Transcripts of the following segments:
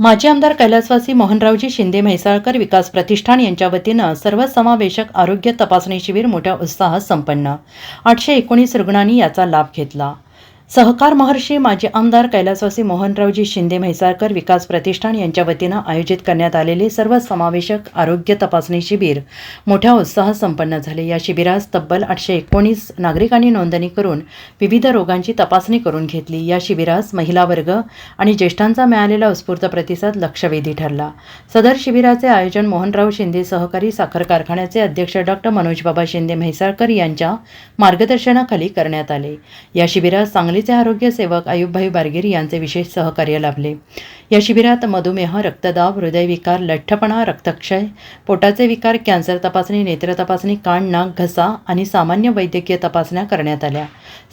माजी आमदार कैलासवासी मोहनरावजी शिंदे म्हैसाळकर विकास प्रतिष्ठान यांच्या वतीनं सर्वसमावेशक आरोग्य तपासणी शिबिर मोठ्या उत्साहात संपन्न. आठशे एकोणीस रुग्णांनी याचा लाभ घेतला. सहकार महर्षी माजी आमदार कैलासवासी मोहनरावजी शिंदे म्हैसाळकर विकास प्रतिष्ठान यांच्या वतीनं आयोजित करण्यात आलेले सर्वसमावेशक आरोग्य तपासणी शिबिर मोठ्या उत्साहात संपन्न झाले. या शिबिरास तब्बल आठशे एकोणीस नागरिकांनी नोंदणी करून विविध रोगांची तपासणी करून घेतली. या शिबिरास महिला वर्ग आणि ज्येष्ठांचा मिळालेला उत्स्फूर्त प्रतिसाद लक्षवेधी ठरला. सदर शिबिराचे आयोजन मोहनराव शिंदे सहकारी साखर कारखान्याचे अध्यक्ष डॉक्टर मनोजबाबा शिंदे म्हैसाळकर यांच्या मार्गदर्शनाखाली करण्यात आले. या शिबिरात सांगलीचे आरोग्य सेवक आयुबभाई बारगीर यांचे विशेष सहकार्य लाभले. या शिबिरात मधुमेह रक्तदाब हृदयविकार लठ्ठपणा रक्तक्षय पोटाचे विकार कॅन्सर तपासणी नेत्र तपासणी कान नाक घसा आणि सामान्य वैद्यकीय तपासण्या करण्यात आल्या.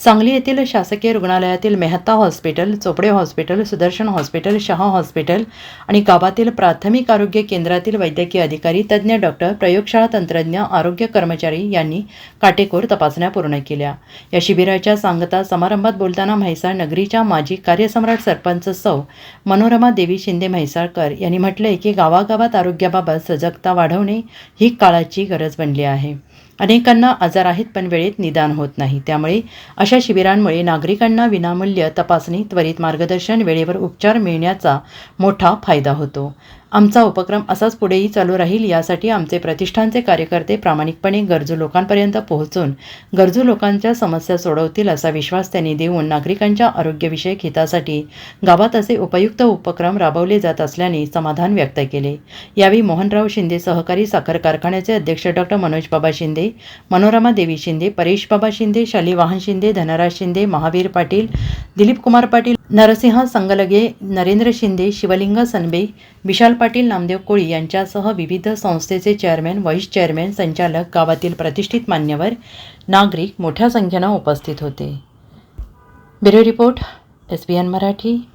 सांगली येथील शासकीय रुग्णालयातील Mehta hospital Chopde hospital Sudarshan hospital Shah hospital आणि गावातील प्राथमिक आरोग्य केंद्रातील वैद्यकीय अधिकारी तज्ज्ञ डॉक्टर प्रयोगशाळा तंत्रज्ञ आरोग्य कर्मचारी यांनी काटेकोर तपासण्या पूर्ण केल्या. या शिबिराच्या सांगता समारंभात बोलताना म्हैसाळ नगरीच्या माजी कार्यसम्राट सरपंच सौ मनोरमा देवी शिंदे म्हैसाळकर यांनी म्हटलंय की गावागावात आरोग्याबाबत सजगता वाढवणे ही काळाची गरज बनली आहे. अनेकांना आजार आहेत पण वेळेत निदान होत नाही. त्यामुळे अशा शिबिरांमुळे नागरिकांना विनामूल्य तपासणी त्वरित मार्गदर्शन वेळेवर उपचार मिळण्याचा मोठा फायदा होतो. आमचा उपक्रम असाच पुढेही चालू राहील यासाठी आमचे प्रतिष्ठानचे कार्यकर्ते प्रामाणिकपणे गरजू लोकांपर्यंत पोहोचून गरजू लोकांच्या समस्या सोडवतील असा विश्वास त्यांनी देऊन नागरिकांच्या आरोग्यविषयक हितासाठी गावात असे उपयुक्त उपक्रम राबवले जात असल्याने समाधान व्यक्त केले. यावेळी मोहनराव शिंदे सहकारी साखर कारखान्याचे अध्यक्ष डॉक्टर मनोज बाबा शिंदे मनोरमा देवी शिंदे परेश बाबा शिंदे शालिवाहन शिंदे धनराज शिंदे महावीर पाटील दिलीप कुमार पाटील नरसिंह संगलगे नरेंद्र शिंदे शिवलिंग सनबे विशाल पाटील नामदेव कोळी यांच्यासह विविध संस्थेचे चेअरमॅन व्हाईस चेअरमॅन संचालक गावातील प्रतिष्ठित मान्यवर नागरिक मोठ्या संख्येनं उपस्थित होते. Bureau report S B N Marathi.